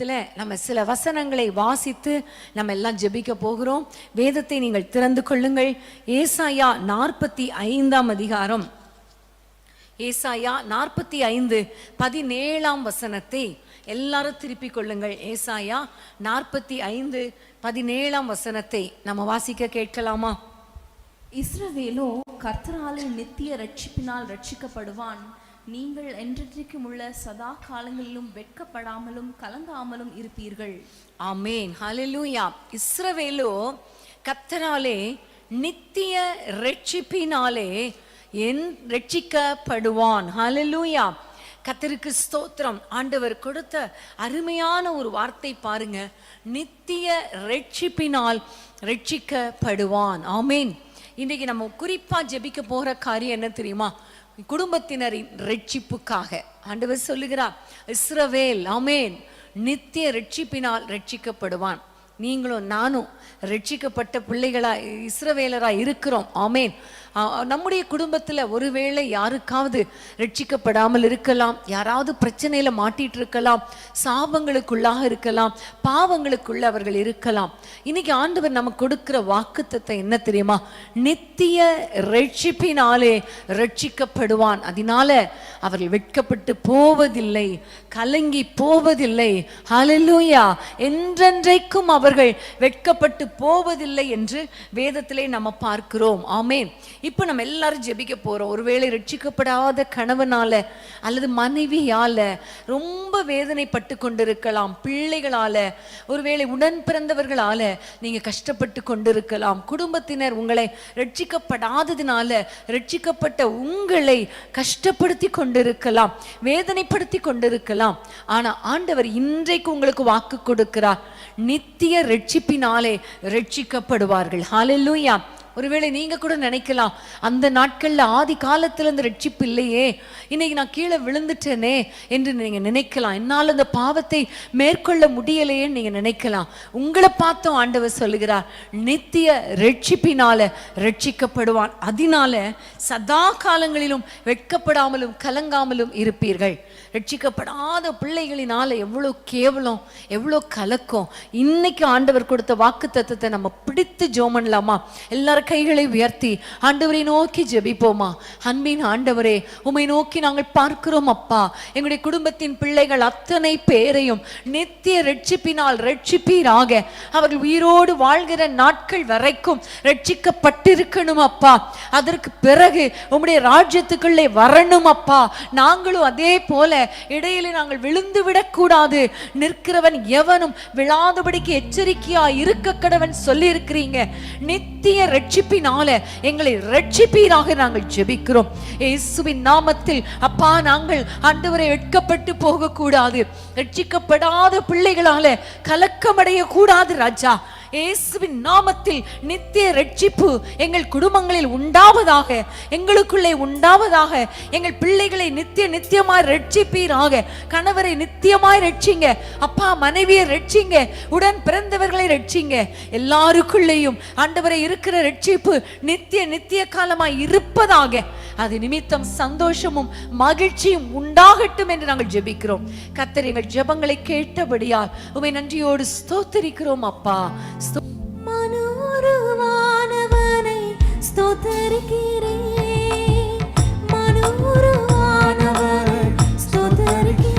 நேரத்தில் நம்ம சில வசனங்களை வாசித்து நம்ம எல்லாம் ஜெபிக்க போகிறோம். வேதத்தை நீங்கள் திறந்து கொள்ளுங்கள். ஏசாயா நாற்பத்தி ஐந்தாம் அதிகாரம். ஏசாயா நாற்பத்தி ஐந்து பதினேழாம் வசனத்தை எல்லாரும் திருப்பிக் கொள்ளுங்கள். ஏசாயா நாற்பத்தி ஐந்து பதினேழாம் வசனத்தை நம்ம வாசிக்க கேட்கலாமா? இஸ்ரவேலோ கர்த்தராலே நித்திய ரட்சிப்பினால் ரட்சிக்கப்படுவான். நீங்கள் என்றென்றைக்கும் உள்ள சதா காலங்களிலும் வெட்கப்படாமலும் கலங்காமலும் இருப்பீர்கள். ஆமேன் ஹalleluya இஸ்ரவேலோ கத்தராலே நித்திய ரட்சிப்பினாலே என் ரட்சிக்கப்படுவான் ஹalleluya கத்தருக்கு ஸ்தோத்திரம். ஆண்டவர் கொடுத்த அருமையான ஒரு வார்த்தை பாருங்க. நித்திய ரட்சிப்பினால் ரட்சிக்கப்படுவான் ஆமேன் இன்றைக்கு நம்ம குறிப்பாக ஜெபிக்க போகிற காரியம் என்ன தெரியுமா? குடும்பத்தினரின் ரட்சிப்புக்காக. ஆண்டவர் சொல்லுகிறார் இஸ்ரவேல் அமேன் நித்திய ரட்சிப்பினால் ரட்சிக்கப்படுவான். நீங்களும் நானும் ரட்சிக்கப்பட்ட பிள்ளைகளா இஸ்ரவேலரா இருக்கிறோம். ஆமேன். நம்முடைய குடும்பத்துல ஒருவேளை யாருக்காவது ரட்சிக்கப்படாமல் இருக்கலாம் யாராவது பிரச்சனையில் மாட்டிட்டு இருக்கலாம் சாபங்களுக்குள்ளாக இருக்கலாம் பாவங்களுக்குள்ள அவர்கள் இருக்கலாம். இன்னைக்கு ஆண்டவர் நமக்கு கொடுக்கிற வாக்குத்தத்தை என்ன தெரியுமா? நித்திய ரட்சிப்பினாலே ரட்சிக்கப்படுவான். அதனால அவர்கள் வெட்கப்பட்டு போவதில்லை கலங்கி போவதில்லை. ஹலலூயா என்றென்றைக்கும் அவர்கள் வெட்கப்பட்டு போவதில்லை என்று வேதத்திலே நம்ம பார்க்கிறோம். ஆமே இப்போ நம்ம எல்லாரும் ஜெபிக்க போகிறோம் ஒருவேளை ரட்சிக்கப்படாத கணவனால அல்லது மனைவியால ரொம்ப வேதனைப்பட்டு கொண்டிருக்கலாம் பிள்ளைகளால ஒருவேளை உடன் பிறந்தவர்களால் நீங்கள் கஷ்டப்பட்டு கொண்டிருக்கலாம். குடும்பத்தினர் உங்களை ரட்சிக்கப்படாததினால ரட்சிக்கப்பட்ட உங்களை கஷ்டப்படுத்தி கொண்டிருக்கலாம் வேதனைப்படுத்தி கொண்டிருக்கலாம். ஆனால் ஆண்டவர் இன்றைக்கு உங்களுக்கு வாக்கு கொடுக்கிறார். நித்திய ரட்சிப்பினாலே ரட்சிக்கப்படுவார்கள் ஹாலெல்லூயா ஒருவேளை நீங்க கூட நினைக்கலாம் அந்த நாட்கள்ல ஆதி காலத்துல அந்த ரட்சிப்பு இல்லையே இன்னைக்கு நான் கீழே விழுந்துட்டேனே என்று நீங்க நினைக்கலாம். என்னால் அந்த பாவத்தை மேற்கொள்ள முடியலையேன்னு நீங்க நினைக்கலாம். உங்களை பார்த்தும் ஆண்டவர் சொல்லுகிறார் நித்திய ரட்சிப்பினால ரட்சிக்கப்படுவான். அதனால சதா காலங்களிலும் வெட்கப்படாமலும் கலங்காமலும் இருப்பீர்கள். ரட்சிக்கப்படாத பிள்ளைகளினால எவ்வளோ கேவலம் எவ்வளோ கலக்கம். இன்னைக்கு ஆண்டவர் கொடுத்த வாக்கு தத்துவத்தை நம்ம பிடித்து ஜோமன்லாமா? பண்ணலாமா எல்லாரும் கைகளை உயர்த்தி ஆண்டவரை நோக்கி ஜெபிப்போமா? அன்பின் ஆண்டவரே உமை நோக்கி நாங்கள் பார்க்கிறோம் அப்பா. எங்களுடைய குடும்பத்தின் பிள்ளைகள் அத்தனை பேரையும் நித்திய ரட்சிப்பினால் ரட்சிப்பீராக. அவர்கள் உயிரோடு வாழ்கிற நாட்கள் வரைக்கும் ரட்சிக்கப்பட்டிருக்கணும் அப்பா. அதற்கு பிறகு உம்முடைய ராஜ்யத்துக்குள்ளே வரணும் அப்பா. நாங்களும் அதே போல இடையில நாங்கள் விழுந்து விடக்கூடாது. நிற்கிறவன் எவனும் விழாதபடிக்கு எச்சரிக்கையா இருக்க கடவன் சொல்லி இருக்கிறீங்க நித்திய ரட்சிப்பினால எங்களை ரட்சிப்பீராக நாங்கள் ஜெபிக்கிறோம். இயேசுவின் நாமத்தில் அப்பா நாங்கள் ஆண்டவரை வெட்கப்பட்டு போகக்கூடாது. ரட்சிக்கப்படாத பிள்ளைகளால கலக்கமடைய கூடாது ராஜா. இயேசுவின் நாமத்தில் நித்திய ரட்சிப்பு எங்கள் குடும்பங்களில் உண்டாவதாக எங்களுக்குள்ளே உண்டாவதாக எங்கள் பிள்ளைகளை நித்திய நித்தியமாய் ரட்சிப்பீராக. கணவரை நித்தியமாய் ரட்சிங்க அப்பா மனைவியை ரட்சிங்க உடன் பிறந்தவர்களை ரட்சிங்க. எல்லாருக்குள்ளேயும் ஆண்டவரை இருக்கிற ரட்சிப்பு நித்திய நித்திய காலமாய் இருப்பதாக அது நிமித்தம் சந்தோஷமும் மகிழ்ச்சியும் உண்டாகட்டும் என்று நாங்கள் ஜெபிக்கிறோம். கத்தர் எங்கள் ஜெபங்களை கேட்டபடியால் உமை நன்றியோடு ஸ்தோத்தரிக்கிறோம் அப்பா. மனோருவானவனை ஸ்தோத்தரிக்கிறேன். மனோருவானவனை ஸ்தோத்தரிக்கிறேன்.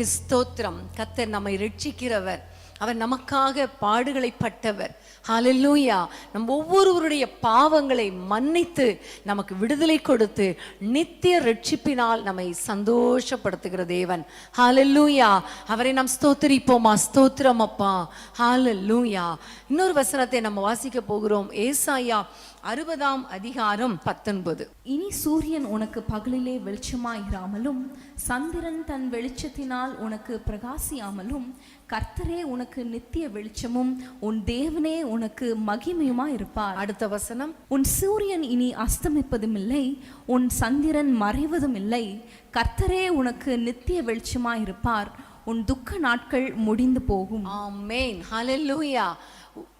கத்தருக்கு ஸ்தோத்திரம். கத்தர் நம்மை ரட்சிக்கிறவர். அவர் நமக்காக பாடுகளை பட்டவர் ஹலல்லூயா நம் ஒவ்வொருவருடைய பாவங்களை மன்னித்து நமக்கு விடுதலை கொடுத்து நித்திய ரட்சிப்பினால் நம்மை சந்தோஷப்படுத்துகிற தேவன். ஹalleluya அவரை நாம் ஸ்தோத்திரிப்போமா? ஸ்தோத்திரம் அப்பா. ஹalleluya இன்னொரு வசனத்தை நம்ம வாசிக்க போகிறோம். ஏசாயா அறுபதாம் அதிகாரம் பத்தொன்பது. இனி சூரியன் உனக்கு பகலிலே வெளிச்சமாயிராமலும் சந்திரன் தன் வெளிச்சத்தினால் உனக்கு பிரகாசியாமலும் கர்த்தரே உனக்கு நித்திய வெளிச்சமும் உன் தேவனே உனக்கு மகிமையுமாய் இருப்பார் அடுத்த வசனம். உன் சூரியன் இனி அஸ்தமிப்பதும் இல்லை உன் சந்திரன் மறைவதும் இல்லை கர்த்தரே உனக்கு நித்திய வெளிச்சமாய் இருப்பார் உன் துக்க நாட்கள் முடிந்து போகும். ஆமென். ஹalleluya.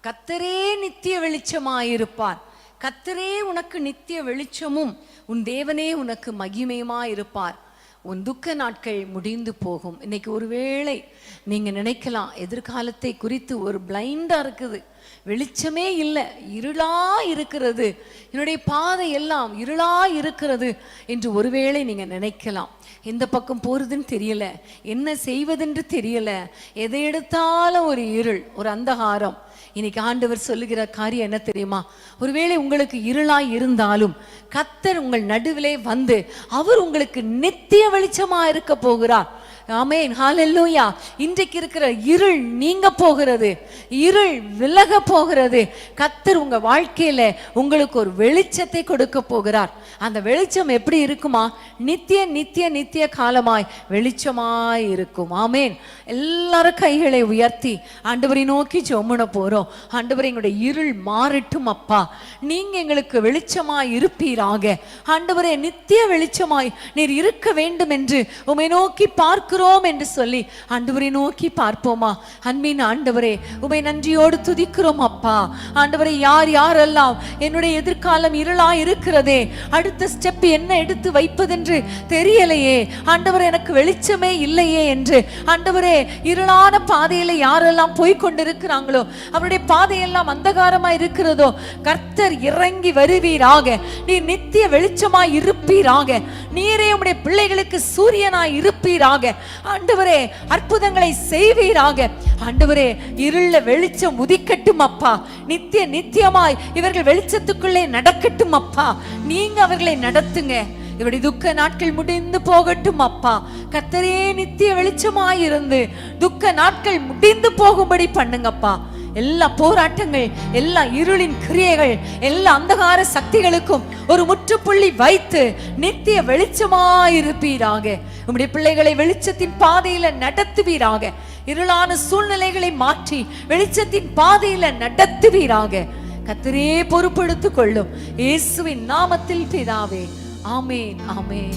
கத்தரே நித்திய வெளிச்சமாயிருப்பார். கத்தரே உனக்கு நித்திய வெளிச்சமும் உன் தேவனே உனக்கு மகிமையுமா இருப்பார் உன் துக்க நாட்கள் முடிந்து போகும். இன்னைக்கு ஒருவேளை நீங்க நினைக்கலாம் எதிர்காலத்தை குறித்து ஒரு பிளைண்டா இருக்குது. வெளிச்சமே இல்லை. இருளா இருக்கிறது. என்னுடைய பாதை எல்லாம் இருளா இருக்கிறது என்று ஒருவேளை நீங்க நினைக்கலாம். எந்த பக்கம் போறதுன்னு தெரியல. என்ன செய்வதென்று தெரியல. எதை எடுத்தாலும் ஒரு இருள் ஒரு அந்தகாரம். இன்னைக்கு ஆண்டவர் சொல்லுகிற காரியம் என்ன தெரியுமா? ஒருவேளை உங்களுக்கு இருளாய் இருந்தாலும் கத்தர் உங்கள் நடுவிலே வந்து அவர் உங்களுக்கு நித்திய வெளிச்சமா இருக்க போகிறார். ஆமேன். ஹாலெல்லூயா இன்றைக்கு இருக்கிற இருள் நீங்க போகிறது. இருள் விலக போகிறது. கத்தர் உங்க வாழ்க்கையில உங்களுக்கு ஒரு வெளிச்சத்தை கொடுக்க போகிறார். அந்த வெளிச்சம் எப்படி இருக்குமா? நித்திய நித்திய நித்திய காலமாய் வெளிச்சமாய் இருக்கும். ஆமேன். எல்லாரும் கைகளை உயர்த்தி ஆண்டவரை நோக்கி ஜொம்முன போறோம். ஆண்டவரை எங்களுடைய இருள் மாறட்டும் அப்பா. நீங்க எங்களுக்கு வெளிச்சமாய் இருப்பீராக. ஆண்டவரே நித்திய வெளிச்சமாய் நீர் இருக்க வேண்டும் என்று உமை நோக்கி பார்க்கிறோம். என்று சொல்லி ஆண்டவரை நோக்கி பார்ப்போமா? அன்பின் ஆண்டவரே உமை நன்றியோடு துதிக்கிறோம் அப்பா. ஆண்டவரை யார் யாரெல்லாம் என்னுடைய எதிர்காலம் இருளா இருக்கிறதே அடுத்த ஸ்டெப் என்ன எடுத்து வைப்பதென்று தெரியலையே. ஆண்டவர் எனக்கு வெளிச்சமே இல்லையே என்று. ஆண்டவரே இருளான பாதையில யாரெல்லாம் போய் கொண்டிருக்கிறாங்களோ அவருடைய பாதையெல்லாம் அந்தகாரமாய் இருக்கிறதோ கர்த்தர் இறங்கி வருவீராக. நீ நித்திய வெளிச்சமாய் இருப்பீராக. நீரே உம்முடைய பிள்ளைகளுக்கு சூரியனாய் இருப்பீராக. ஆண்டவரே அற்புதங்களை செய்வீராக. ஆண்டவரே இருள வெளிச்சம் உதிக்கட்டும் அப்பா. நித்திய நித்தியமாய் இவர்கள் வெளிச்சத்துக்குள்ளே நடக்கட்டும் அப்பா. நீங்க அவர்களை நடத்துங்க. இவருடைய துக்க நாட்கள் முடிந்து போகட்டும் அப்பா. கத்தரே நித்திய வெளிச்சமாயிருந்து துக்க நாட்கள் முடிந்து போகும்படி பண்ணுங்கப்பா. எல்லா போராட்டங்கள் எல்லா இருளின் கிரியைகள் எல்லா அந்தகார சக்திகளுக்கும் ஒரு முற்றுப்புள்ளி வைத்து நித்திய வெளிச்சமாயிருப்பீராக. உம்முடைய பிள்ளைகளை வெளிச்சத்தின் பாதையில நடத்துவீராக. இருளான சூழ்நிலைகளை மாற்றி வெளிச்சத்தின் பாதையில நடத்துவீராக. கத்திரே பொறுப்படுத்திக் கொள்ளும். இயேசுவின் நாமத்தில் பிதாவே. ஆமேன் ஆமேன்.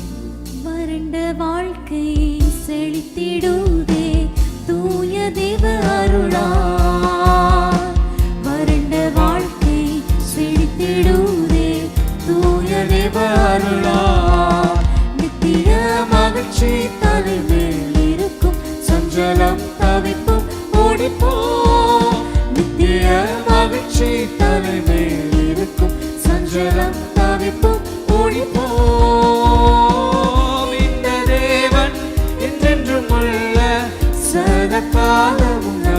வறண்ட வாழ்க்கை செழித்திடுதே. தூய தேவ அருளா வறண்ட வாழ்க்கை செழித்திடுதே. தூய தேவ அருளா நித்திய மகிழ்ச்சி தலைமேல் இருக்கும். சஞ்சலம் தவிப்பும் ஓடிப்போ நித்திய மகிழ்ச்சி சதகாலமும்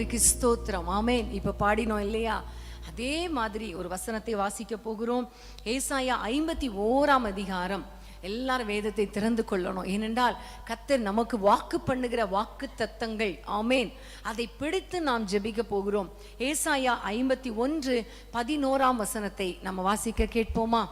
ஹalleluya ஸ்தோத்திரம். ஆமேன். இப்போ பாடினோம் இல்லையா? அதே மாதிரி ஒரு வசனத்தை வாசிக்க போகிறோம். ஏசாயா ஐம்பத்தி ஓராம் அதிகாரம். எல்லாரும் வேதத்தை திறந்து கொள்ளணும். ஏனென்றால் கத்தர் நமக்கு வாக்கு பண்ணுகிற வாக்கு தத்தங்கள். ஆமேன். அதை பிடித்து நாம் ஜெபிக்க போகிறோம். ஏசாயா ஐம்பத்தி ஒன்று பதினோராம் வசனத்தை நம்ம வாசிக்க கேட்போமா?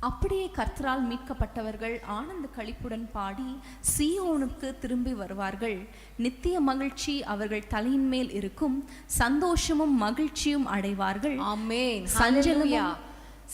அப்படியே கர்த்தரால் மீட்கப்பட்டவர்கள் ஆனந்த களிப்புடன் பாடி சீயோனுக்கு திரும்பி வருவார்கள். நித்திய மகிழ்ச்சி அவர்கள் தலையின் மேல் இருக்கும். சந்தோஷமும் மகிழ்ச்சியும் அடைவார்கள். ஆமென். சஞ்சலமும்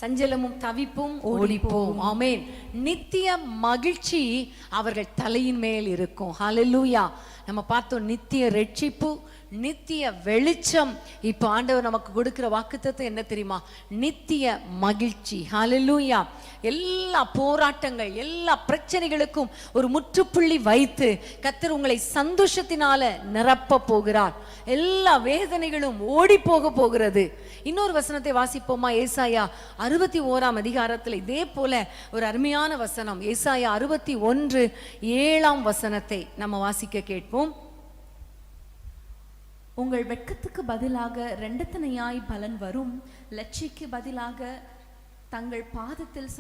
சஞ்சலமும் தவிப்பும் ஓடிப்போம். ஆமென். நித்திய மகிழ்ச்சி அவர்கள் தலையின் மேல் இருக்கும். ஹalleluya. நம்ம பார்த்தோம் நித்திய ரட்சிப்பு நித்திய வெளிச்சம். இப்போ ஆண்டவர் நமக்கு கொடுக்குற வாக்குத்தத்தை என்ன தெரியுமா? நித்திய மகிழ்ச்சி. ஹலலூயா எல்லா போராட்டங்கள் எல்லா பிரச்சனைகளுக்கும் ஒரு முற்றுப்புள்ளி வைத்து கத்தர் உங்களை சந்தோஷத்தினால நிரப்ப போகிறார். எல்லா வேதனைகளும் ஓடி போக போகிறது. இன்னொரு வசனத்தை வாசிப்போமா? ஏசாயா அறுபத்தி ஓராம் அதிகாரத்தில் இதே போல ஒரு அருமையான வசனம். ஏசாயா அறுபத்தி ஒன்று ஏழாம் வசனத்தை நம்ம வாசிக்க கேட்போம். உங்கள் வெட்கத்துக்கு பதிலாக ரெண்டத்தனையாய் பலன் வரும். லட்சிக்கு பதிலாக தங்கள் பாதத்தில்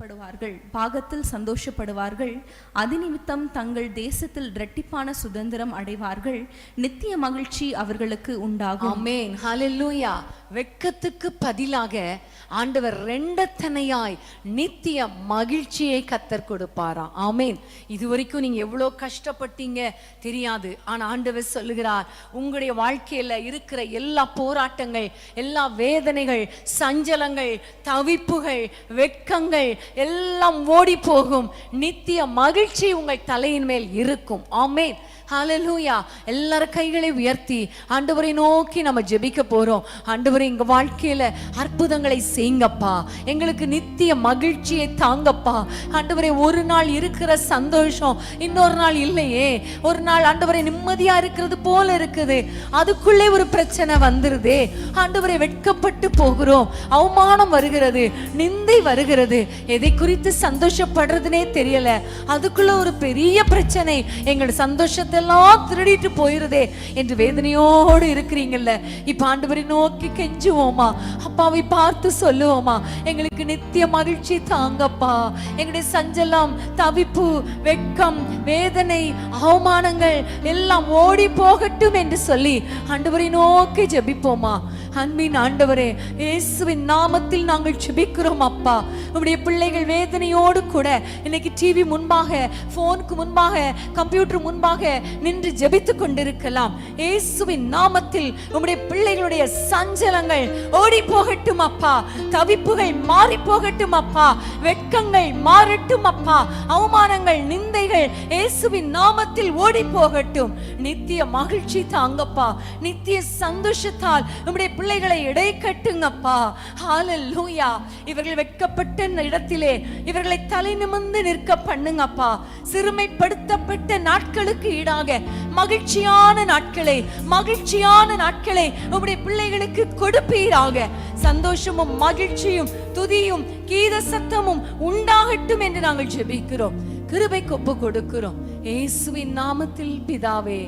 சந்தோஷப்படுவார்கள் பாகத்தில் சந்தோஷப்படுவார்கள். அதிநிமித்தம் தங்கள் தேசத்தில் இரட்டிப்பான சுதந்திரம் அடைவார்கள். நித்திய மகிழ்ச்சி அவர்களுக்கு உண்டாகும். ஆமென். ஹalleluya. வெட்கத்துக்கு பதிலாக ஆண்டவர் ரெண்டத்தனையாய் நித்திய மகிழ்ச்சியை கத்தர் கொடுப்பாராம் ஆமேன். இது வரைக்கும் நீங்க எவ்வளோ கஷ்டப்பட்டீங்க தெரியாது. ஆனா ஆண்டவர் சொல்லுகிறார் உங்களுடைய வாழ்க்கையில இருக்கிற எல்லா போராட்டங்கள் எல்லா வேதனைகள் சஞ்சலங்கள் தவிப்புகள் வெட்கங்கள் எல்லாம் ஓடி போகும் நித்திய மகிழ்ச்சி உங்கள் தலையின் மேல் இருக்கும். ஆமேன். ஹalleluya எல்லாரும் கைகளை உயர்த்தி ஆண்டவரை நோக்கி நம்ம ஜெபிக்க போறோம். ஆண்டவரை எங்க வாழ்க்கையில அற்புதங்களை செய்யுங்கப்பா எங்களுக்கு நித்திய மகிழ்ச்சியை தாங்கப்பா. ஆண்டவரை ஒரு நாள் இருக்கிற சந்தோஷம் இன்னொரு நாள் இல்லையே. ஒரு நாள் ஆண்டவரை நிம்மதியா இருக்கிறது போல இருக்குது. அதுக்குள்ளே ஒரு பிரச்சனை வந்துருதே. ஆண்டவரை வெட்கப்பட்டு போகிறோம். அவமானம் வருகிறது. நிந்தை வருகிறது. எதை குறித்து சந்தோஷப்படுறதுனே தெரியல. அதுக்குள்ள ஒரு பெரிய பிரச்சனை. எங்களோட சந்தோஷத்தை எல்லாம் திருடிட்டு போயிருதே என்று வேதனையோடு இருக்கிறீங்கல்ல இப்ப ஆண்டவரை நோக்கி கெஞ்சுவோமா? அப்பாவை பார்த்து சொல்லுவோமா? எங்களுக்கு நித்திய மகிழ்ச்சி தாங்கப்பா. எங்களுடைய சஞ்சலம் தவிப்பு வெட்கம் வேதனை அவமானங்கள் எல்லாம் ஓடி போகட்டும் என்று சொல்லி ஆண்டவரை நோக்கி ஜபிப்போமா? அன்பின் ஆண்டவரே இயேசுவின் நாமத்தில் நாங்கள் ஜெபிக்கிறோம் அப்பா. உங்களுடைய பிள்ளைகள் வேதனையோடு கூட இன்னைக்கு டிவி முன்பாக போனுக்கு முன்பாக கம்ப்யூட்டர் முன்பாக நின்று ஜெபித்து கொண்டிருக்கலாம். இயேசுவின் நாமத்தில் உம்முடைய பிள்ளைகளுடைய சஞ்சலங்கள் ஓடி போகட்டும் அப்பா. தவிப்புகள் மாறி போகட்டும் அப்பா. வெட்கங்கள் மாறட்டும் அப்பா. அவமானங்கள் நிந்தைகள் இயேசுவின் நாமத்தில் ஓடி போகட்டும் நித்திய மகிழ்ச்சி தாங்கப்பா. நித்திய சந்தோஷத்தால் உம்முடைய பிள்ளைகளை இடை கட்டுங்கப்பா. ஹalleluya இவர்கள் வெட்கப்பட்ட இடத்திலே இவர்களை தலை நிமிர்ந்து நிற்க பண்ணுங்கப்பா. சிறுமைப்படுத்தப்பட்ட நாட்களுக்கு ஈடாக மகிழ்ச்சியான நாட்களை மகிழ்ச்சியான நாட்களை உங்களுடைய பிள்ளைகளுக்கு கொடுப்பீராக சந்தோஷமும் மகிழ்ச்சியும் துதியும் கீத சத்தமும் உண்டாகட்டும் என்று நாங்கள் ஜெபிக்கிறோம். கிருபை கொப்பு கொடுக்கிறோம். இயேசுவின் நாமத்தில் பிதாவே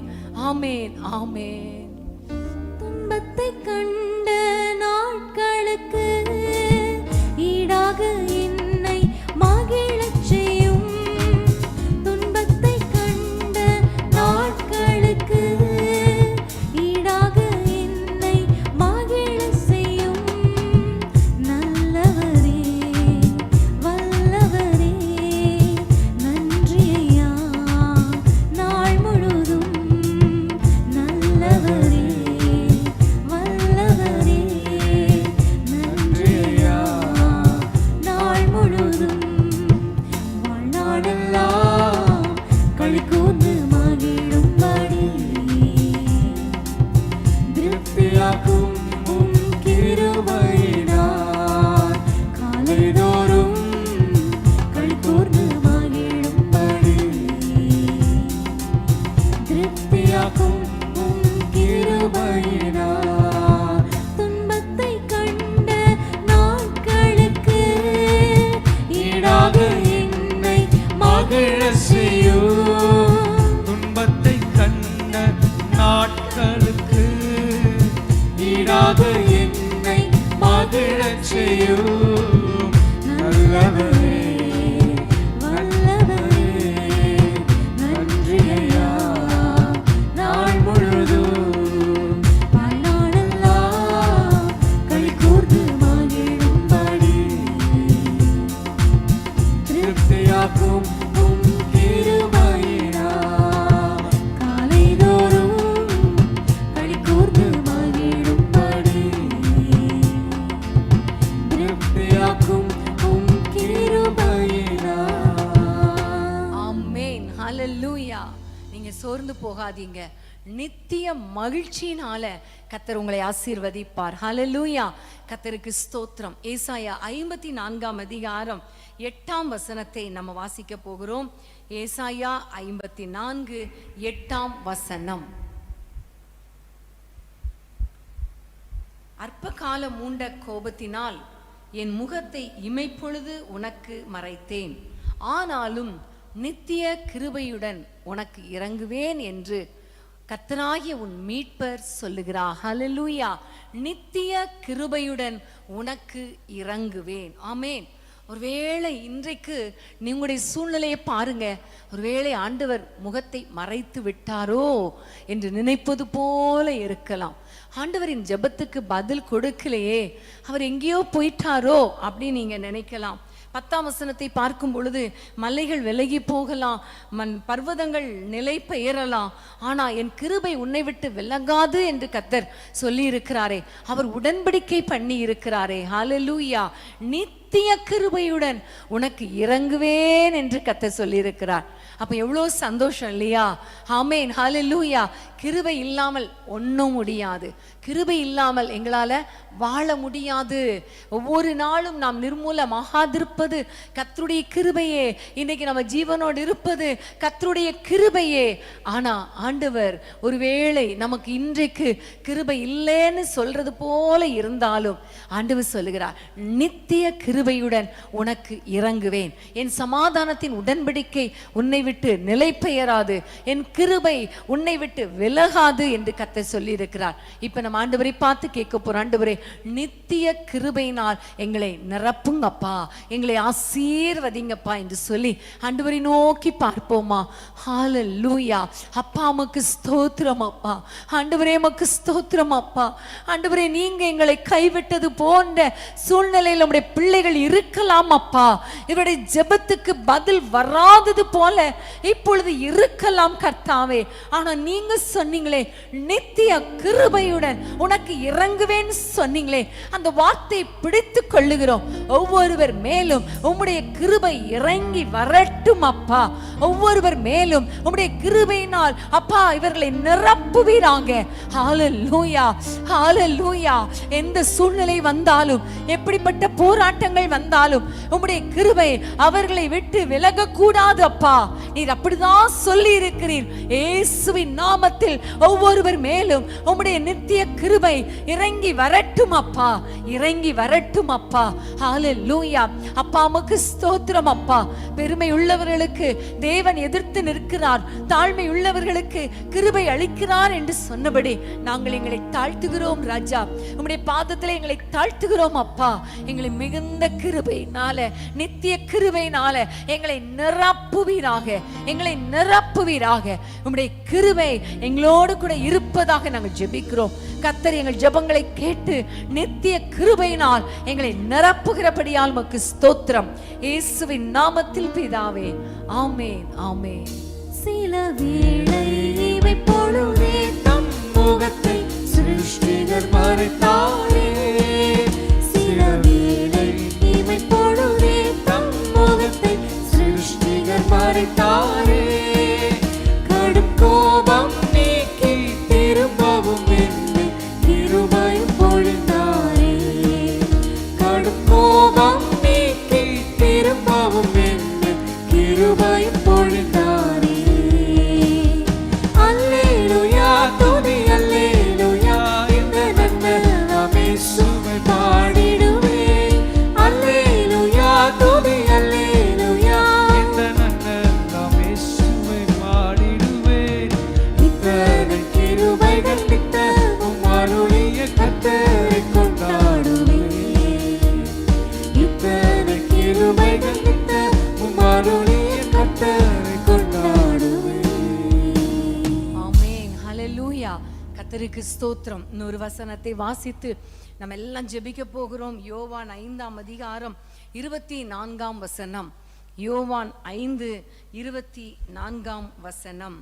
ஆமேன் ஆமேன். துன்பத்தை கண்ட நாட்களுக்கு ஈடாக போகாதீங்க. நித்திய மகிழ்ச்சியினால கத்தர் உங்களை ஆசீர்வதிப்பார். ஹலலூயா கத்தருக்கு ஸ்தோத்திரம். ஏசாயா ஐம்பத்தி நான்காம் அதிகாரம் எட்டாம் வசனத்தை நம்ம வாசிக்க போகிறோம். ஏசாயா ஐம்பத்தி நான்கு எட்டாம் வசனம். அற்பகால மூண்ட கோபத்தினால் என் முகத்தை இமைப்பொழுது உனக்கு மறைத்தேன். ஆனாலும் நித்திய கிருபையுடன் உனக்கு இறங்குவேன் என்று கத்தனாகிய உன் மீட்பர் சொல்லுகிறார். ஹலலூயா நித்திய கிருபையுடன் உனக்கு இறங்குவேன். ஆமேன் ஒருவேளை இன்றைக்கு நீங்களுடைய சூழ்நிலையை பாருங்க. ஒருவேளை ஆண்டவர் முகத்தை மறைத்து விட்டாரோ என்று நினைப்பது போல இருக்கலாம். ஆண்டவரின் ஜெபத்துக்கு பதில் கொடுக்கலையே. அவர் எங்கேயோ போயிட்டாரோ அப்படின்னு நீங்க நினைக்கலாம். பத்தாம் வசனத்தை பார்க்கும் பொழுது மலைகள் விலகி போகலாம் மண் பர்வதங்கள் நிலை பெயரலாம் ஆனா என் கிருபை உன்னை விட்டு விலகாது என்று கத்தர் சொல்லி இருக்கிறாரே அவர் உடன்படிக்கை பண்ணி இருக்கிறாரே ஹalleluya நித்திய கிருபையுடன் உனக்கு இறங்குவேன் என்று கத்தர் சொல்லியிருக்கிறார். அப்போ எவ்வளோ சந்தோஷம் இல்லையா? ஆமேன் லூயா கிருபை இல்லாமல் ஒன்றும் முடியாது. கிருபை இல்லாமல் எங்களால வாழ முடியாது. ஒவ்வொரு நாளும் நாம் நிர்மூலமாகாதிருப்பது கத்தருடைய கிருபையே. இன்னைக்கு நம்ம ஜீவனோடு இருப்பது கத்தருடைய கிருபையே. ஆனா ஆண்டவர் ஒருவேளை நமக்கு இன்றைக்கு கிருபை இல்லைன்னு சொல்றது போல இருந்தாலும் ஆண்டவர் சொல்லுகிறார் நித்திய கிருபையுடன் உனக்கு இறங்குவேன். என் சமாதானத்தின் உடன்படிக்கை உன்னை விட்டு நிலை பெயராது. என் கிருபை உன்னை விட்டு விலகாது என்று கத்த சொல்லி இருக்கிறார் இப்ப நம்ம ஆண்டவரை பார்த்து கேட்க போறோம். ஆண்டவரே நித்திய கிருபையினால் எங்களை நிரப்புங்கப்பா. எங்களை ஆசீர்வதிங்கப்பா என்று சொல்லி ஆண்டவரை நோக்கி பார்ப்போமா. ஹalleluya அப்பா அம்மாக்கு ஸ்தோத்திரம் அப்பா ஆண்டவரே உமக்கு ஸ்தோத்திரம் அப்பா ஆண்டவரே நீங்க எங்களை கைவிட்டது போன்ற சூழ்நிலையில் நம்முடைய பிள்ளைகள் இருக்கலாம் அப்பா இவருடைய ஜெபத்துக்கு பதில் வராதது போல இப்பொழுது இருக்கலாம் கர்த்தாவே ஆனா நீங்க சொன்னீங்களே நித்திய கிருபையுடன் உனக்கு இறங்குவேன்னு சொன்னீங்களே அந்த வார்த்தையை பிடித்து கொள்ளுகிறோம். ஒவ்வொருவர் மேலும் உம்முடைய கிருபை இறங்கி வரட்டும் அப்பா. ஒவ்வொருவர் மேலும் உம்முடைய கிருபையினால் அப்பா இவர்களை நிரப்புவீராங்க ஹalleluya ஹalleluya. எந்த சூழ்நிலை வந்தாலும் எப்படிப்பட்ட போராட்டங்கள் வந்தாலும் உம்முடைய கிருபை அவர்களை விட்டு விலக கூடாது அப்பா. நீர் அப்படிதான் சொல்லி இருக்கிறீர் இயேசுவின் நாமத்தில் ஒவ்வொருவர் மேலும் உம்முடைய நித்திய கிருபை இறங்கி வரட்டும் அப்பா இறங்கி வரட்டும் அப்பா. ஹalleluya அப்பா உமக்கு ஸ்தோத்திரம் அப்பா. பெருமை உள்ளவர்களுக்கு தேவன் எதிர்த்து நிற்கிறார். தாழ்மை உள்ளவர்களுக்கு கிருபை அளிக்கிறார் என்று சொன்னபடி நாங்கள் எங்களை தாழ்த்துகிறோம் ராஜா. உம்முடைய பாதத்தில் எங்களை தாழ்த்துகிறோம் அப்பா. எங்களை மிகுந்த கிருபையினால நித்திய கிருபையினால எங்களை நிரப்புவீராக. எங்களை நிரப்புவீராக. உம்முடைய கிருபை எங்களோடு கூட இருப்பதாக நாங்கள் ஜெபிக்கிறோம். கத்தர் எங்கள் ஜெபங்களை கேட்டு நித்திய கிருபையினால் எங்களை நிரப்புகிறபடியால் மக்கு ஸ்தோத்திரம். இயேசுவின் நாமத்தில் பிதாவே ஆமேன் ஆமேன். சில வேளை இவை பொழுதே தம் முகத்தை சிருஷ்டிகர் மறைத்தாரே. வாசித்து நம்ம எல்லாம் ஜெபிக்க போகிறோம். யோவான் ஐந்தாம் அதிகாரம் இருபத்தி நான்காம் வசனம். யோவான் ஐந்து இருபத்தி நான்காம் வசனம்.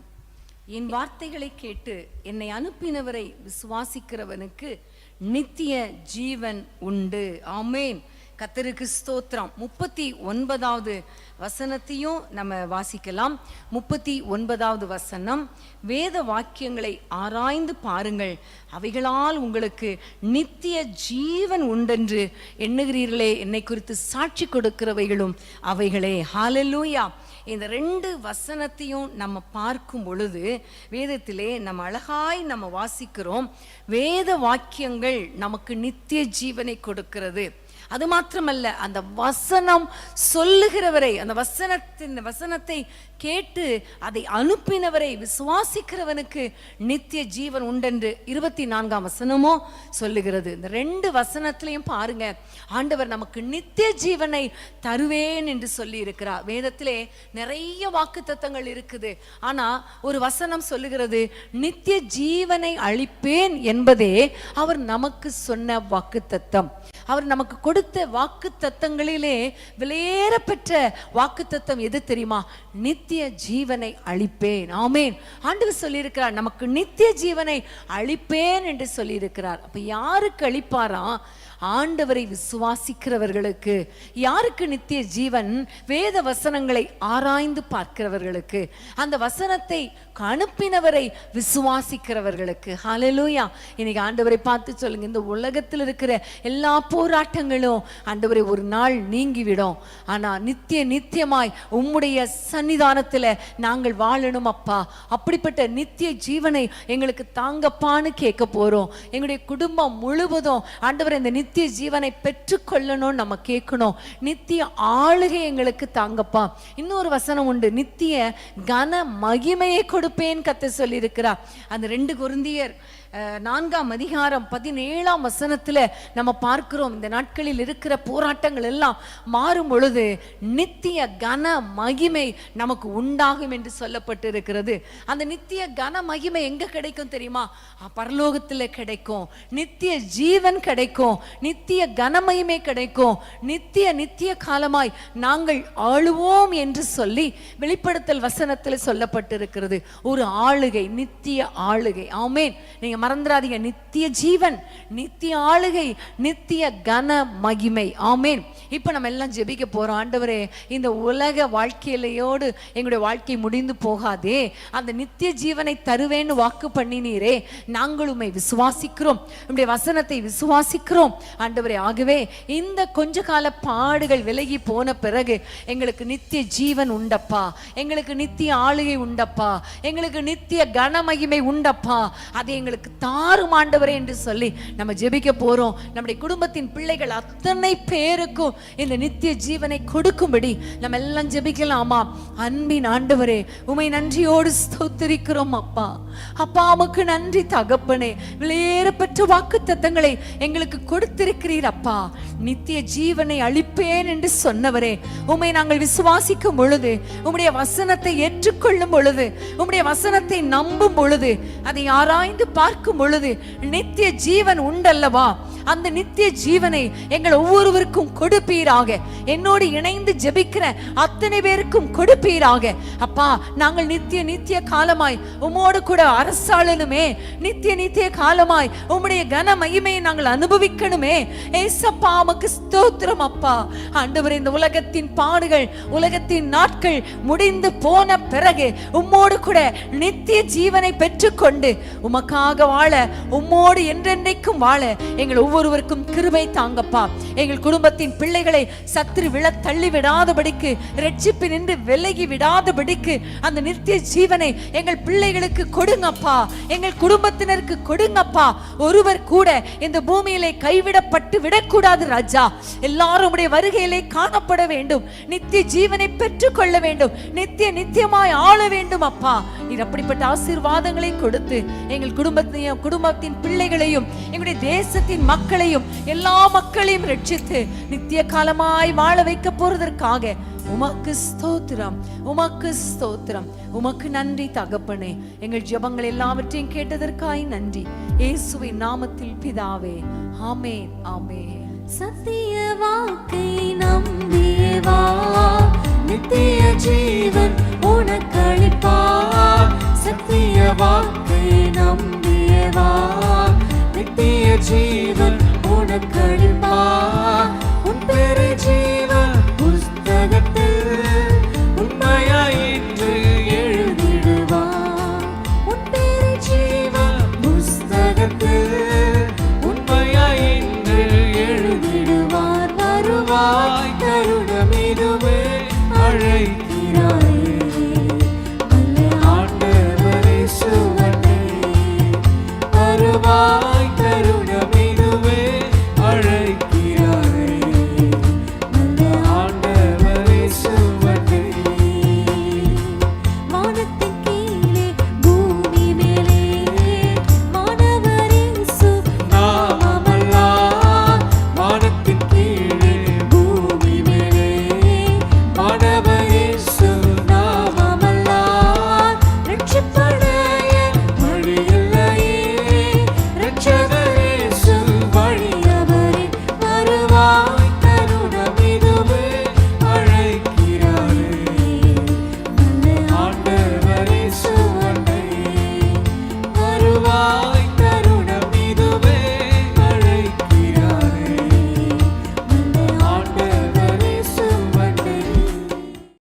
என் வார்த்தைகளை கேட்டு என்னை அனுப்பினவரை விசுவாசிக்கிறவனுக்கு நித்திய ஜீவன் உண்டு. ஆமேன். கத்தருக்கு ஸ்தோத்திரம். முப்பத்தி ஒன்பதாவது வசனத்தையும் நம்ம வாசிக்கலாம். முப்பத்தி ஒன்பதாவது வசனம் வேத வாக்கியங்களை ஆராய்ந்து பாருங்கள். அவைகளால் உங்களுக்கு நித்திய ஜீவன் உண்டென்று எண்ணுகிறீர்களே. என்னை குறித்து சாட்சி கொடுக்கிறவைகளும் அவைகளே. ஹாலலூயா இந்த ரெண்டு வசனத்தையும் நம்ம பார்க்கும் பொழுது வேதத்திலே நம்ம அழகாய் நம்ம வாசிக்கிறோம். வேத வாக்கியங்கள் நமக்கு நித்திய ஜீவனை கொடுக்கிறது. அது மாத்திரமல்ல அந்த வசனம் சொல்லுகிறவரை அந்த வசனத்தின் வசனத்தை கேட்டு அதை அனுப்பினவரை விசுவாசிக்கிறவனுக்கு நித்திய ஜீவன் உண்டென்று இருபத்தி நான்காம் வசனமோ சொல்லுகிறது. இந்த ரெண்டு வசனத்திலையும் பாருங்க ஆண்டவர் நமக்கு நித்திய ஜீவனை தருவேன் என்று சொல்லி இருக்கிறார் வேதத்திலே நிறைய வாக்குத்தத்தங்கள் இருக்குது. ஆனா ஒரு வசனம் சொல்லுகிறது நித்திய ஜீவனை அளிப்பேன் என்பதே அவர் நமக்கு சொன்ன வாக்குத்தத்தம். அவர் நமக்கு கொடுத்த வாக்கு தத்தங்களிலே விலையேற பெற்ற வாக்கு தத்தம் எது தெரியுமா? நித்திய ஜீவனை அளிப்பேன். ஆமேன். ஆண்டவர் சொல்லியிருக்கிறார் நமக்கு நித்திய ஜீவனை அளிப்பேன் என்று சொல்லியிருக்கிறார். அப்ப யாருக்கு அளிப்பாராம் ஆண்டவரை விசுவாசிக்கிறவர்களுக்கு யாருக்கு நித்திய ஜீவன்? வேத வசனங்களை ஆராய்ந்து பார்க்கிறவர்களுக்கு அந்த வசனத்தை அனுப்பினவரை விசுவாசிக்கிறவர்களுக்கு. ஹலலூயா இன்னைக்கு ஆண்டவரை பார்த்து சொல்லுங்க இந்த உலகத்தில் இருக்கிற எல்லா போராட்டங்களும் ஆண்டவரை ஒரு நாள் நீங்கிவிடும். ஆனா நித்திய நித்தியமாய் உம்முடைய சன்னிதானத்தில் நாங்கள் வாழணும் அப்பா. அப்படிப்பட்ட நித்திய ஜீவனை எங்களுக்கு தாங்கப்பான்னு கேட்க போறோம். எங்களுடைய குடும்பம் முழுவதும் ஆண்டவர் இந்த நித்திய ஜீவனை பெற்றுக்கொள்ளணும் நம்ம கேட்கணும். நித்திய ஆளுகை எங்களுக்கு தாங்கப்பா. இன்னொரு வசனம் உண்டு. நித்திய கன மகிமையை கொடுப்பேன் கத்த சொல்லியிருக்கிறா அந்த ரெண்டு குருந்தியர் நான்காம் அதிகாரம் பதினேழாம் வசனத்துல நம்ம பார்க்கிறோம். இந்த நாட்களில் இருக்கிற போராட்டங்கள் எல்லாம் மாறும் பொழுது நித்திய கன மகிமை நமக்கு உண்டாகும் என்று சொல்லப்பட்டு இருக்கிறது அந்த நித்திய கன மகிமை எங்க கிடைக்கும் தெரியுமா? பரலோகத்தில் கிடைக்கும். நித்திய ஜீவன் கிடைக்கும். நித்திய கனமகிமை கிடைக்கும். நித்திய நித்திய காலமாய் நாங்கள் ஆளுவோம் என்று சொல்லி வெளிப்படுத்தல் வசனத்தில் சொல்லப்பட்டிருக்கிறது. ஒரு ஆளுகை நித்திய ஆளுகை. ஆமேன். நீங்க மறந்துடாதீங்க. நித்திய ஜீவன் நித்திய ஆளுகை நித்திய கன மகிமை. ஆமேன். இப்போ நம்ம எல்லாம் ஜெபிக்க போகிறோம் ஆண்டவரே இந்த உலக வாழ்க்கையிலையோடு எங்களுடைய வாழ்க்கை முடிந்து போகாதே. அந்த நித்திய ஜீவனை தருவேன்னு வாக்கு பண்ணினீரே. நாங்கள் விசுவாசிக்கிறோம். உம்முடைய வசனத்தை விசுவாசிக்கிறோம். ஆண்டவரே ஆகவே இந்த கொஞ்ச கால பாடுகள் விலகி போன பிறகு எங்களுக்கு நித்திய ஜீவன் உண்டப்பா. எங்களுக்கு நித்திய ஆளுகை உண்டப்பா. எங்களுக்கு நித்திய கனமகிமை உண்டப்பா. அதை எங்களுக்கு தாரும் ஆண்டவரே என்று சொல்லி நம்ம ஜெபிக்க போறோம். நம்முடைய குடும்பத்தின் பிள்ளைகள் அத்தனை பேருக்கும் இந்த நித்திய ஜீவனை கொடுக்கும்படி நம்ம எல்லாம் ஜெபிக்கலாமா? அன்பின் ஆண்டவரே உமை நன்றியோடு ஸ்தோத்திரிக்கிறோம் அப்பா. அப்பா உமக்கு நன்றி தகப்பனே. விலையேறப்பெற்ற வாக்கு தத்தங்களை எங்களுக்கு கொடுத்திருக்கிறீர் அப்பா. நித்திய ஜீவனை அளிப்பேன் என்று சொன்னவரே உம்மை நாங்கள் விசுவாசிக்கும் பொழுது உம்முடைய வசனத்தை ஏற்றுக்கொள்ளும் பொழுது உம்முடைய வசனத்தை நம்பும் பொழுது அதை ஆராய்ந்து பார்க்கும் பொழுது நித்திய ஜீவன் உண்டல்லவா? அந்த நித்திய ஜீவனை எங்கள் ஒவ்வொருவருக்கும் கொடுப்பீராக. என்னோடு இணைந்து ஜெபிக்கிற அத்தனை பேருக்கும் கொடுப்பீராக. அப்பா நாங்கள் நித்திய நித்திய காலமாய் உமோடு கூட அரசாளனுமே. நித்திய நித்திய காலமாய் உம்முடைய கன மகிமையை நாங்கள் அனுபவிக்கணுமே. ஏசப்பா உமக்கு ஸ்தோத்திரம் அப்பா. ஆண்டவர் இந்த உலகத்தின் பாடுகள் உலகத்தின் நாட்கள் முடிந்து போன பிறகு உம்மோடு கூட நித்திய ஜீவனை பெற்றுக்கொண்டு உமக்காக வாழ உம்மோடு என்றென்றைக்கும் வாழ. எங்கள் ஒவ்வொருவருக்கும் கிருபை தாங்கப்பா. எங்கள் குடும்பத்தின் பிள்ளைகளை சத்துரு விழ தள்ளி விடாதபடிக்கு ரட்சிப்பு நின்று விலகி விடாதபடிக்கு அந்த நித்திய ஜீவனை எங்கள் பிள்ளைகளுக்கு கொடுங்கப்பா. எங்கள் குடும்பத்தினருக்கு கொடுங்கப்பா. ஒருவர் கூட இந்த பூமியிலே கைவிடப்பட்டு விடக்கூடாது ராஜா. எல்லாரும் உடைய வருகையிலே காணப்பட வேண்டும். நித்திய ஜீவனை பெற்றுக்கொள்ள வேண்டும். நித்திய நித்தியமாய் ஆள வேண்டும் அப்பா. நீர் அப்படிப்பட்ட ஆசீர்வாதங்களை கொடுத்து எங்கள் குடும்பத்தையும் குடும்பத்தின் பிள்ளைகளையும் எங்களுடைய தேசத்தின் மக்களையும் எல்லா மக்களையும் ரட்சித்து நித்திய காலமாய் வாழ வைக்க போறதற்காக உமக்கு ஸ்தோத்திரம் உமக்கு ஸ்தோத்திரம். உமக்கு நன்றி தகப்பனே. எங்கள் ஜெபங்கள் எல்லாவற்றையும் கேட்டதற்காய் நன்றி. இயேசுவின் நாமத்தில் பிதாவே ஆமென் ஆமே சத்திய வாக்கை நம்பியவா? நித்திய ஜீவன் உனக்களிப்பா சத்திய வாக்கை தேவா நித்திய ஜீவன் உனக்கழிப்பா உன் பெரு ஜீவன் புஸ்தகத்தை